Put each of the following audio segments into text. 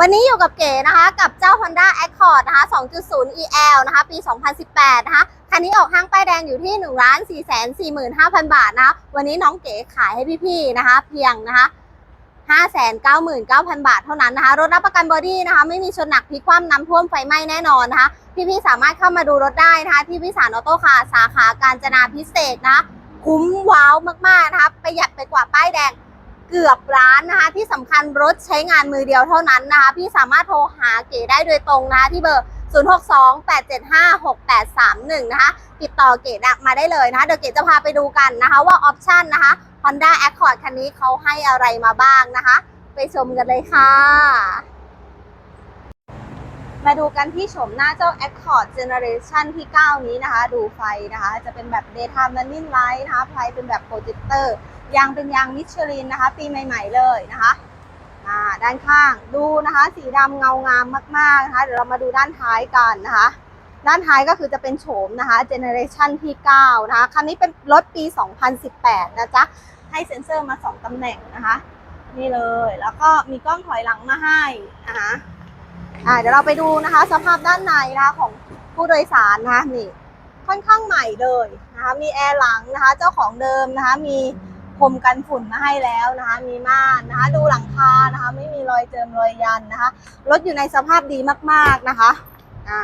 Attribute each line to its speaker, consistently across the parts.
Speaker 1: วันนี้อยู่กับเก๋นะคะ กับเจ้า Honda Accord นะคะ 2.0 EL นะคะ ปี 2018 นะคะ คันนี้ออกห้างป้ายแดงอยู่ที่ 1 4 4 5 0 0 0 บาทนะคะ วันนี้น้องเก๋ขายให้พี่ๆ นะคะ เพียงนะคะ 599,000 บาทเท่านั้นนะคะ รถรับประกันบอดี้นะคะ ไม่มีชนหนักพลิกคว่ำน้ำท่วมไฟไหม้แน่นอนนะคะ พี่ๆ สามารถเข้ามาดูรถได้นะคะ ที่พิสารออโต้คาร์สาขาการจนาพิเศษนะคะ คุ้มว้าวมากๆ นะคะ ประหยัดไปกว่าป้ายแดง เกือบล้านนะคะ ที่สำคัญรถใช้งานมือเดียวเท่านั้นนะคะ พี่สามารถโทรหาเก๋ได้โดยตรงนะคะที่เบอร์ 0628756831 นะคะ ติดต่อเก๋มาได้เลยนะคะ เดี๋ยวเก๋จะพาไปดูกันนะคะว่าออปชันนะคะ Honda Accord คันนี้เขาให้อะไรมาบ้างนะคะ ไปชมกันเลยค่ะ มาดูกันที่โฉมหน้าเจ้า Accord Generation ที่ 9 นี้นะคะ ดูไฟนะคะ จะเป็นแบบ daytime running light นะคะไฟเป็นแบบโยางเป็นยางมิชลินนะคะ ปีใหม่ ๆ เลยนะคะด้านข้างดูนะคะ สีดำเงางามมากๆนะคะเดี๋ยวเรามาดูด้านท้ายกันนะคะ ด้านท้ายก็คือจะเป็นโฉมนะคะ Generation ที่ 9 นะคะ คันนี้เป็นรถปี 2018 นะจ๊ะ ให้เซ็นเซอร์มา 2ตำแหน่งนะคะ นี่เลยแล้วก็มีกล้องถอยหลังมาให้นะคะอ่าเดี๋ยวเราไปดูนะคะ สภาพด้านในนะคะของผู้โดยสารนะคะนี่ค่อนข้างใหม่เลยนะคะ มีแอร์หลังนะคะ เจ้าของเดิมนะคะ มี พรมกันฝุ่นมาให้แล้วนะคะ มีม่านนะคะ ดูหลังคานะคะ ไม่มีรอยเจิมรอยยันนะคะรถอยู่ในสภาพดีมากๆนะคะอ่า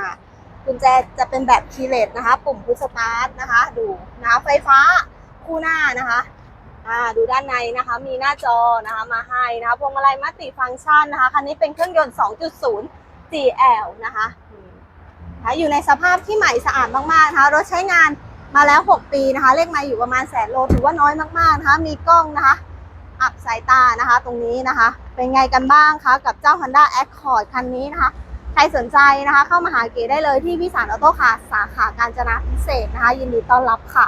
Speaker 1: กุญแจจะเป็นแบบคีเลสนะคะ ปุ่มพุชสตาร์ทนะคะ ดูนะคะไฟฟ้าคู่หน้านะคะอ่าดูด้านในนะคะ มีหน้าจอนะคะมาให้นะคะพวงมาลัยมัลติฟังก์ชันนะคะคันนี้เป็นเครื่องยนต์ 2.0 GL นะคะอยู่ในสภาพที่ใหม่สะอาดมากๆนะคะ รถใช้งาน มาแล้ว 6 ปีนะคะ เลขไม่อยู่ประมาณแสนโลถือว่าน้อยมากๆนะคะ มีกล้องนะคะ อับสายตานะคะ ตรงนี้นะคะ เป็นไงกันบ้างคะกับเจ้า Honda Accord คันนี้นะคะ ใครสนใจนะคะ เข้ามาหาเก๋ได้เลยที่วิสารออโต้คาร์สาขาการจนาพิเศษนะคะ ยินดีต้อนรับค่ะ